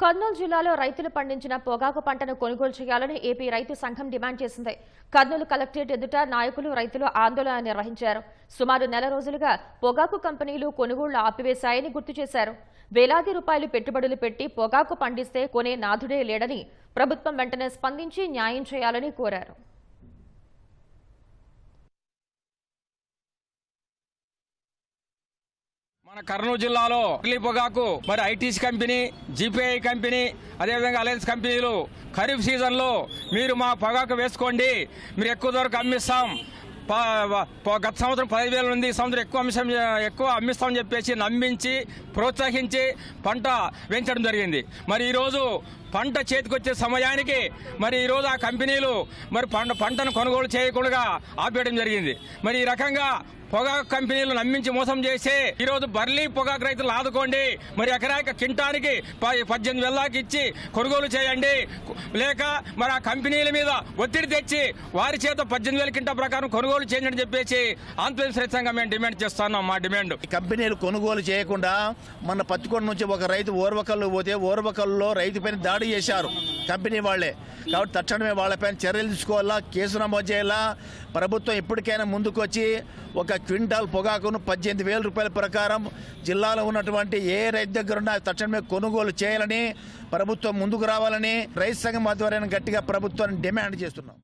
కర్నూలు జిల్లాలో రైతులు పండించిన పొగాకు పంటను కొనుగోలు చేయాలని ఏపీ రైతు సంఘం డిమాండ్ చేసింది. కర్నూలు కలెక్టరేట్ ఎదుట నాయకులు రైతులు ఆందోళన నిర్వహించారు. సుమారు నెల రోజులుగా పొగాకు కంపెనీలు కొనుగోళ్ళు ఆపివేశాయని గుర్తు చేశారు. వేలాది రూపాయలు పెట్టుబడులు పెట్టి పొగాకు పండిస్తే కొనే నాథుడే లేడని ప్రభుత్వం వెంటనే స్పందించి న్యాయం చేయాలని కోరారు. మన కర్నూలు జిల్లాలో ఢిల్లీ పొగాకు మరి ఐటీసీ కంపెనీ జీపీఐ కంపెనీ అదేవిధంగా అలయన్స్ కంపెనీలు ఖరీఫ్ సీజన్లో మీరు మా పొగాకు వేసుకోండి. మీరు ఎక్కువ ధరకు అమ్మిస్తాం. ప- గత సంవత్సరం పదివేల వేల ఉంది ఈ సంవత్సరం ఎక్కువ అమ్మిస్తాం ఎక్కువ అమ్మిస్తామని చెప్పేసి నమ్మించి ప్రోత్సహించి పంట పెంచడం జరిగింది. మరి ఈరోజు పంట చేతికొచ్చే సమయానికి మరి ఈరోజు ఆ కంపెనీలు మరి పంట పంటను కొనుగోలు చేయకుండా ఆపేయడం జరిగింది. మరి ఈ రకంగా పొగాకు కంపెనీలు నమ్మించి మోసం చేసి ఈరోజు బర్లీ పొగాకు రైతులు ఆదుకోండి. మరి ఎకరాకి కింటానికి పద్దెనిమిది వేలకి ఇచ్చి కొనుగోలు చేయండి. లేక మరి ఆ కంపెనీల మీద ఒత్తిడి తెచ్చి వారి చేత పద్దెనిమిది వేల కింటా ప్రకారం కొనుగోలు చేయండి అని చెప్పేసి ఆంధ్రప్రదేశ్ రైతాంగం మేము డిమాండ్ చేస్తున్నాం. మా డిమాండ్. ఈ కంపెనీలు కొనుగోలు చేయకుండా మన పత్తికొండ నుంచి ఒక రైతు ఓర్వకల్లు పోతే ఓర్వకల్లో రైతు పైన దాడి చేశారు. కంపెనీ వాళ్ళే. కాబట్టి తక్షణమే వాళ్ళపైన చర్యలు తీసుకోవాలా కేసు నమోదు చేయాలా? ప్రభుత్వం ఇప్పటికైనా ముందుకొచ్చి ఒక క్వింటాల్ పొగాకును పద్దెనిమిది వేల రూపాయల ప్రకారం జిల్లాలో ఉన్నటువంటి ఏ రైతు దగ్గర ఉన్నా తక్షణమే కొనుగోలు చేయాలని ప్రభుత్వం ముందుకు రావాలని రైతు సంఘం ఆధ్వర్యాన్ని గట్టిగా ప్రభుత్వాన్ని డిమాండ్ చేస్తున్నాం.